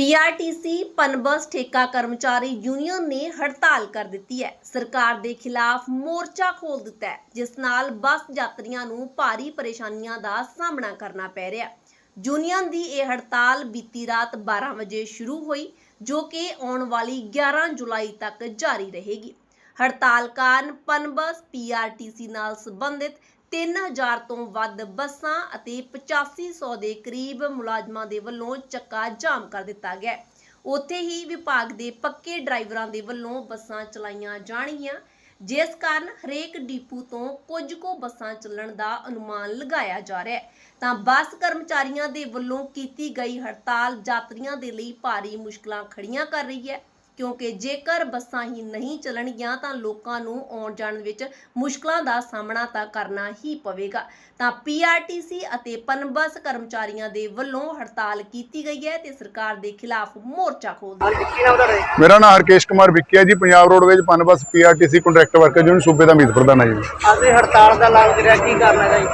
PRTC Punbus ਠੇਕਾ ਕਰਮਚਾਰੀ union ਨੇ ਹੜਤਾਲ ਕਰ ਦਿੱਤੀ ਹੈ। ਸਰਕਾਰ ਦੇ ਖਿਲਾਫ ਮੋਰਚਾ ਖੋਲ ਦਿੱਤਾ ਹੈ, ਜਿਸ ਨਾਲ ਬੱਸ ਯਾਤਰੀਆਂ ਨੂੰ ਭਾਰੀ ਪਰੇਸ਼ਾਨੀਆਂ ਦਾ ਸਾਹਮਣਾ ਕਰਨਾ ਪੈ ਰਿਹਾ ਯੂਨੀਅਨ ਦੀ ਇਹ ਹੜਤਾਲ ਬੀਤੀ ਰਾਤ 12 ਵਜੇ ਸ਼ੁਰੂ ਹੋਈ, ਜੋ ਕਿ ਆਉਣ ਵਾਲੀ 11 ਜੁਲਾਈ ਤੱਕ ਜਾਰੀ ਰਹੇਗੀ। ਹੜਤਾਲ ਕਾਰਨ ਪਨਬਸ ਪੀਆਰਟੀਸੀ ਨਾਲ ਸੰਬੰਧਿਤ 3000 ਤੋਂ ਵੱਧ ਬੱਸਾਂ ਅਤੇ 8500 ਦੇ ਕਰੀਬ ਮੁਲਾਜ਼ਮਾਂ ਦੇ ਵੱਲੋਂ ਚੱਕਾ ਜਾਮ ਕਰ ਦਿੱਤਾ ਗਿਆ ਉੱਥੇ ਹੀ ਵਿਭਾਗ ਦੇ ਪੱਕੇ ਡਰਾਈਵਰਾਂ ਦੇ ਵੱਲੋਂ ਬੱਸਾਂ ਚਲਾਈਆਂ ਜਾਣਗੀਆਂ। ਜਿਸ ਕਾਰਨ ਹਰੇਕ ਡਿਪੂ ਤੋਂ ਕੁਝ ਕੁ ਬੱਸਾਂ ਚੱਲਣ ਦਾ ਅਨੁਮਾਨ ਲਗਾਇਆ ਜਾ ਰਿਹਾ ਹੈ। ਤਾਂ ਬੱਸ ਕਰਮਚਾਰੀਆਂ ਦੇ ਵੱਲੋਂ ਕੀਤੀ ਗਈ ਹੜਤਾਲ ਯਾਤਰੀਆਂ ਦੇ ਲਈ ਭਾਰੀ ਮੁਸ਼ਕਲਾਂ ਖੜੀਆਂ ਕਰ ਰਹੀ ਹੈ। ਕਿਉਂਕਿ ਜੇਕਰ ਬੱਸਾਂ ਹੀ ਨਹੀਂ ਚੱਲਣਗੀਆਂ ਤਾਂ ਲੋਕਾਂ ਨੂੰ ਆਉਣ ਜਾਣ ਵਿੱਚ ਮੁਸ਼ਕਲਾਂ ਦਾ ਸਾਹਮਣਾ ਤਾਂ ਕਰਨਾ ਹੀ ਪਵੇਗਾ। ਤਾਂ ਪੀਆਰਟੀਸੀ ਅਤੇ ਪਨਬਸ ਕਰਮਚਾਰੀਆਂ ਦੇ ਵੱਲੋਂ ਹੜਤਾਲ ਕੀਤੀ ਗਈ ਹੈ ਤੇ ਸਰਕਾਰ ਦੇ ਖਿਲਾਫ ਮੋਰਚਾ ਖੋਲ ਦਿੱਤਾ। ਕੀ ਨਾਮ ਤੁਹਾਡਾ ਜੀ? ਮੇਰਾ ਨਾਮ ਹਰਕੇਸ਼ ਕੁਮਾਰ ਵਿੱਕੀ ਹੈ ਜੀ। Punjab roadways Punbus PRTC contract worker union ਸੂਬੇ ਦਾ ਮੀਤ ਪ੍ਰਧਾਨ ਹੈ ਜੀ। ਅੱਜ ਇਹ ਹੜਤਾਲ ਦਾ ਐਲਾਨ ਕਰਿਆ ਕੀ ਕਰਨਾ ਹੈ ਜੀ?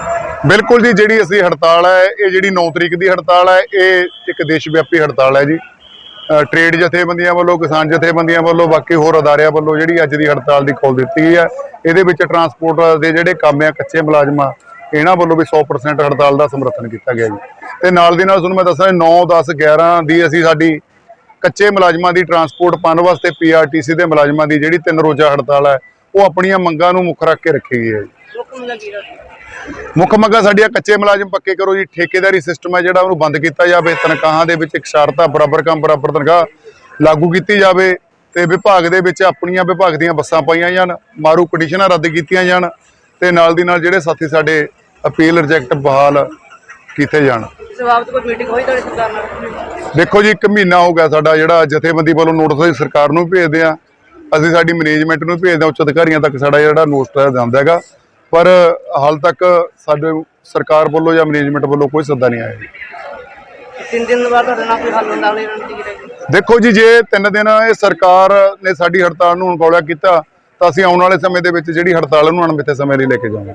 ਬਿਲਕੁਲ ਜੀ ਜਿਹੜੀ ਅਸੀਂ ਹੜਤਾਲ ਹੈ ਇਹ ਜਿਹੜੀ 9 ਤਰੀਕ ਦੀ ਹੜਤਾਲ ਹੈ ਇਹ ਇੱਕ ਦੇਸ਼ ਵਿਆਪੀ ਹੜਤਾਲ ਹੈ ਜੀ। ਟ੍ਰੇਡ ਜਥੇਬੰਦੀਆਂ ਵੱਲੋਂ, ਕਿਸਾਨ ਜਥੇਬੰਦੀਆਂ ਵੱਲੋਂ, ਬਾਕੀ ਹੋਰ ਅਦਾਰਿਆਂ ਵੱਲੋਂ ਜਿਹੜੀ ਅੱਜ ਦੀ ਹੜਤਾਲ ਦੀ ਖੋਲ ਦਿੱਤੀ ਗਈ ਹੈ, ਇਹਦੇ ਵਿੱਚ ਟਰਾਂਸਪੋਰਟ ਦੇ ਜਿਹੜੇ ਕੰਮ ਆ, ਕੱਚੇ ਮੁਲਾਜ਼ਮਾਂ ਇਹਨਾਂ ਵੱਲੋਂ ਵੀ 100% ਹੜਤਾਲ ਦਾ ਸਮਰਥਨ ਕੀਤਾ ਗਿਆ ਜੀ। ਤੇ ਨਾਲ ਦੀ ਨਾਲ ਤੁਹਾਨੂੰ ਮੈਂ ਦੱਸਾਂ 9 10 11 ਦੀ ਅਸੀਂ ਸਾਡੀ ਕੱਚੇ ਮੁਲਾਜ਼ਮਾਂ ਦੀ ਟਰਾਂਸਪੋਰਟ ਪਾਉਣ ਵਾਸਤੇ ਪੀਆਰਟੀਸੀ ਦੇ ਮੁਲਾਜ਼ਮਾਂ ਦੀ ਜਿਹੜੀ ਤਿੰਨ ਰੋਜ਼ਾ ਹੜਤਾਲ ਹੈ, ਉਹ ਆਪਣੀਆਂ ਮੰਗਾਂ ਨੂੰ ਮੁੱਖ ਰੱਖ ਕੇ ਰੱਖੀ ਗਈ ਹੈ ਜੀ। ਮੁੱਖ ਮੰਗਾਂ ਸਾਡੀਆਂ ਕੱਚੇ ਮੁਲਾਜ਼ਮ ਪੱਕੇ ਕਰੋ ਜੀ ਠੇਕੇਦਾਰੀ ਸਿਸਟਮ ਹੈ ਜਿਹੜਾ ਉਹਨੂੰ ਬੰਦ ਕੀਤਾ ਜਾਵੇ ਤਨਖਾਹਾਂ ਦੇ ਵਿੱਚ ਇਕਸਾਰਤਾ ਬਰਾਬਰ ਕੰਮ ਬਰਾਬਰ ਤਨਖਾਹ ਲਾਗੂ ਕੀਤੀ ਜਾਵੇ ਤੇ ਵਿਭਾਗ ਦੇ ਵਿੱਚ ਆਪਣੀਆਂ ਵਿਭਾਗ ਦੀਆਂ ਬੱਸਾਂ ਪਾਈਆਂ ਜਾਣ ਮਾਰੂ ਕੰਡੀਸ਼ਨਾਂ ਰੱਦ ਕੀਤੀਆਂ ਜਾਣ ਤੇ ਨਾਲ ਦੀ ਨਾਲ ਜਿਹੜੇ ਸਾਥੀ ਸਾਡੇ ਅਪੀਲ ਰਿਜੈਕਟ ਬਹਾਲ ਕੀਤੇ ਜਾਣ। ਇਸ ਬਾਬਤ ਕੋਈ ਮੀਟਿੰਗ ਹੋਈ ਤੁਹਾਡੀ ਸਰਕਾਰ ਨਾਲ? ਦੇਖੋ ਜੀ ਇੱਕ ਮਹੀਨਾ ਹੋ ਗਿਆ ਸਾਡਾ ਜਿਹੜਾ ਜਥੇਬੰਦੀ ਵੱਲੋਂ ਨੋਟਿਸ ਅਸੀਂ ਸਰਕਾਰ ਨੂੰ ਭੇਜਦੇ ਆ ਅਸੀਂ ਸਾਡੀ ਮੈਨੇਜਮੈਂਟ ਨੂੰ ਭੇਜਦੇ ਆ ਉੱਚ ਅਧਿਕਾਰੀਆਂ ਤੱਕ ਸਾਡਾ ਜਿਹੜਾ ਨੋਟਿਸ ਜਾਂਦਾ ਹੈਗਾ। ਪਰ ਹਾਲ ਤੱਕ ਸਾਡੇ ਸਰਕਾਰ ਵੱਲੋਂ ਜਾਂ ਮੈਨੇਜਮੈਂਟ ਵੱਲੋਂ ਕੋਈ ਸੱਦਾ ਨਹੀਂ ਆਇਆ ਤਿੰਨ ਦਿਨ ਬਾਅਦ ਤੁਹਾਡੇ ਨਾਲ ਕੋਈ ਹੱਲ ਹੁੰਦਾ ਵਾਲੀ ਰਣਨੀਤੀ ਰਹੇਗੀ ਦੇਖੋ ਜੀ ਜੇ ਤਿੰਨ ਦਿਨ ਇਹ ਸਰਕਾਰ ਨੇ ਸਾਡੀ ਹੜਤਾਲ ਨੂੰ ਅਣਗੌਲਿਆ ਕੀਤਾ ਤਾਂ ਅਸੀਂ ਆਉਣ ਵਾਲੇ ਸਮੇਂ ਦੇ ਵਿੱਚ ਜਿਹੜੀ ਹੜਤਾਲ ਨੂੰ ਅਣਮਿੱਥੇ ਸਮੇਂ ਲਈ ਲੈ ਕੇ ਜਾਵਾਂਗੇ।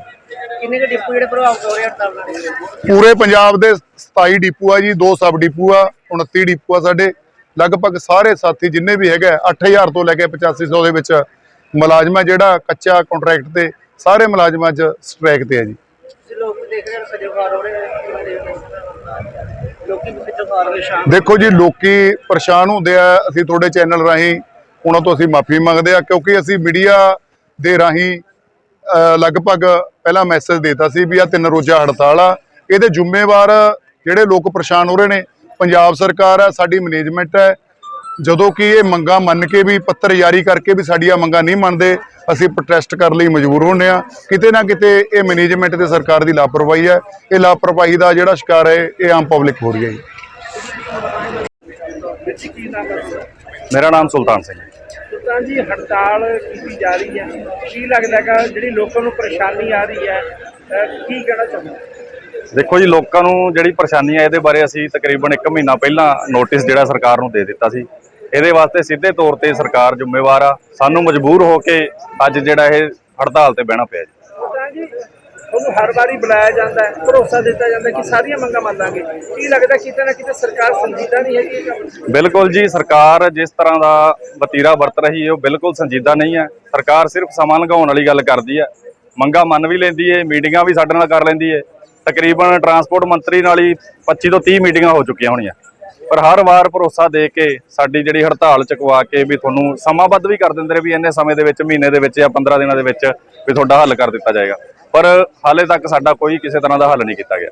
ਕਿੰਨੇ ਕੁ ਡਿਪੂ ਜਿਹੜੇ ਪ੍ਰਭਾਵਿਤ ਹੋ ਰਹੇ ਹੜਤਾਲ ਨਾਲ ਪੂਰੇ ਪੰਜਾਬ ਦੇ 27 ਡਿਪੂ ਆ ਜੀ ਦੋ ਸਬ ਡਿਪੂ ਆ 29 ਡਿਪੂ ਆ ਸਾਡੇ। ਲਗਭਗ ਸਾਰੇ ਸਾਥੀ ਜਿੰਨੇ ਵੀ ਹੈਗੇ 8000 ਤੋਂ ਲੈ ਕੇ 8500 ਦੇ ਵਿੱਚ ਮੁਲਾਜ਼ਮਾ ਜਿਹੜਾ ਕੱਚਾ ਕੰਟਰੈਕਟ ਤੇ ਸਾਰੇ ਮੁਲਾਜ਼ਮਾਂ 'ਚ ਸਟ੍ਰਾਈਕ ਤੇ ਆ ਜੀ। ਦੇਖ ਜੀ ਲੋਕੀ ਪਰੇਸ਼ਾਨ ਹੁੰਦੇ ਆ ਅਸੀਂ ਤੁਹਾਡੇ ਚੈਨਲ ਰਾਹੀਂ ਉਹਨਾਂ ਤੋਂ ਅਸੀਂ ਮਾਫੀ ਮੰਗਦੇ ਆ ਕਿਉਂਕਿ ਅਸੀਂ ਮੀਡੀਆ ਦੇ ਰਾਹੀਂ ਲਗਭਗ ਪਹਿਲਾ ਮੈਸੇਜ ਦੇਤਾ ਸੀ ਵੀ ਆ ਤਿੰਨ ਰੋਜ਼ਾ ਹੜਤਾਲ ਆ ਇਹਦੇ ਜ਼ਿੰਮੇਵਾਰ ਜਿਹੜੇ ਲੋਕ ਪਰੇਸ਼ਾਨ ਹੋ ਰਹੇ ਨੇ? ਪੰਜਾਬ ਸਰਕਾਰ ਆ ਸਾਡੀ ਮੈਨੇਜਮੈਂਟ ਹੈ ਜਦੋਂ ਕਿ ਇਹ ਮੰਗਾਂ ਮੰਨ ਕੇ ਵੀ ਪੱਤਰ ਜਾਰੀ ਕਰਕੇ ਵੀ ਸਾਡੀਆਂ ਮੰਗਾਂ ਨਹੀਂ ਮੰਨਦੇ ਅਸੀਂ ਪ੍ਰੋਟੈਸਟ ਕਰਨ ਲਈ ਮਜਬੂਰ ਹੁੰਨੇ ਆ ਕਿਤੇ ਨਾ ਕਿਤੇ ਇਹ ਮੈਨੇਜਮੈਂਟ ਤੇ ਸਰਕਾਰ ਦੀ ਲਾਪਰਵਾਹੀ ਹੈ। ਇਹ ਲਾਪਰਵਾਹੀ ਦਾ ਜਿਹੜਾ ਸ਼ਿਕਾਰ ਹੈ ਇਹ ਆਮ ਪਬਲਿਕ ਹੋ ਰਹੀ ਹੈ ਜੀ। ਮੇਰਾ ਨਾਮ ਸੁਲਤਾਨ ਸਿੰਘ ਹੈ। ਸੁਲਤਾਨ ਜੀ ਹੜਤਾਲ ਕੀਤੀ ਜਾ ਰਹੀ ਹੈ। ਕੀ ਲੱਗਦਾ ਹੈਗਾ ਜਿਹੜੀ ਲੋਕਾਂ ਨੂੰ ਪਰੇਸ਼ਾਨੀ ਆ ਰਹੀ ਹੈ ਕੀ ਕਹਿਣਾ ਚਾਹੁੰਦੇ ਦੇਖੋ ਜੀ ਲੋਕਾਂ ਨੂੰ ਜਿਹੜੀ ਪਰੇਸ਼ਾਨੀ ਹੈ ਇਹਦੇ ਬਾਰੇ ਅਸੀਂ ਤਕਰੀਬਨ 1 ਮਹੀਨਾ ਪਹਿਲਾਂ ਨੋਟਿਸ ਜਿਹੜਾ ਸਰਕਾਰ ਨੂੰ ਦੇ ਦਿੱਤਾ ਸੀ। ਇਹਦੇ ਵਾਸਤੇ ਸਿੱਧੇ ਤੌਰ ਤੇ ਸਰਕਾਰ ਜ਼ਿੰਮੇਵਾਰ ਆ। ਸਾਨੂੰ ਮਜਬੂਰ ਹੋ ਕੇ ਅੱਜ ਜਿਹੜਾ ਇਹ ਹੜਤਾਲ ਤੇ ਬਹਿਣਾ ਪਿਆ ਜੀ। ਸੁਲਤਾਨ ਜੀ ਤੁਹਾਨੂੰ ਹਰ ਵਾਰੀ ਬੁਲਾਇਆ ਜਾਂਦਾ ਹੈ ਭਰੋਸਾ ਦਿੱਤਾ ਜਾਂਦਾ ਹੈ ਕਿ ਸਾਰੀਆਂ ਮੰਗਾਂ ਮੰਨ ਲਾਂਗੇ ਕੀ ਲੱਗਦਾ ਕਿਤੇ ਨਾ ਕਿਤੇ ਸਰਕਾਰ ਸੰਜੀਦਾ ਨਹੀਂ ਹੈਗੀ ਇਹ ਕੰਮ? ਬਿਲਕੁਲ ਜੀ ਸਰਕਾਰ ਜਿਸ ਤਰ੍ਹਾਂ ਦਾ ਵਤੀਰਾ ਵਰਤ ਰਹੀ ਹੈ ਉਹ ਬਿਲਕੁਲ ਸੰਜੀਦਾ ਨਹੀਂ ਹੈ। ਸਰਕਾਰ ਸਿਰਫ ਸਮਾਂ ਲੰਘਾਉਣ ਵਾਲੀ ਗੱਲ ਕਰਦੀ ਹੈ। ਮੰਗਾਂ ਮੰਨ ਵੀ ਲੈਂਦੀ ਹੈ ਮੀਟਿੰਗਾਂ ਵੀ ਸਾਡੇ ਨਾਲ ਕਰ ਲੈਂਦੀ ਹੈ। ਤਕਰੀਬਨ ਟਰਾਂਸਪੋਰਟ ਮੰਤਰੀ ਨਾਲ ਹੀ 25 ਤੋਂ 30 ਮੀਟਿੰਗਾਂ ਹੋ ਚੁੱਕੀਆਂ ਹੋਣੀਆਂ। ਪਰ ਹਰ ਵਾਰ ਭਰੋਸਾ ਦੇ ਕੇ ਸਾਡੀ ਜਿਹੜੀ ਹੜਤਾਲ ਚੁਕਵਾ ਕੇ ਵੀ ਤੁਹਾਨੂੰ ਸਮਾਂਬੱਧ ਵੀ ਕਰ ਦਿੰਦੇ ਨੇ ਵੀ ਇੰਨੇ ਸਮੇਂ ਦੇ ਵਿੱਚ, ਮਹੀਨੇ ਦੇ ਵਿੱਚ ਜਾਂ 15 ਦਿਨਾਂ ਦੇ ਵਿੱਚ ਵੀ ਤੁਹਾਡਾ ਹੱਲ ਕਰ ਦਿੱਤਾ ਜਾਏਗਾ। ਪਰ ਹਾਲੇ ਤੱਕ ਸਾਡਾ ਕੋਈ ਕਿਸੇ ਤਰ੍ਹਾਂ ਦਾ ਹੱਲ ਨਹੀਂ ਕੀਤਾ ਗਿਆ।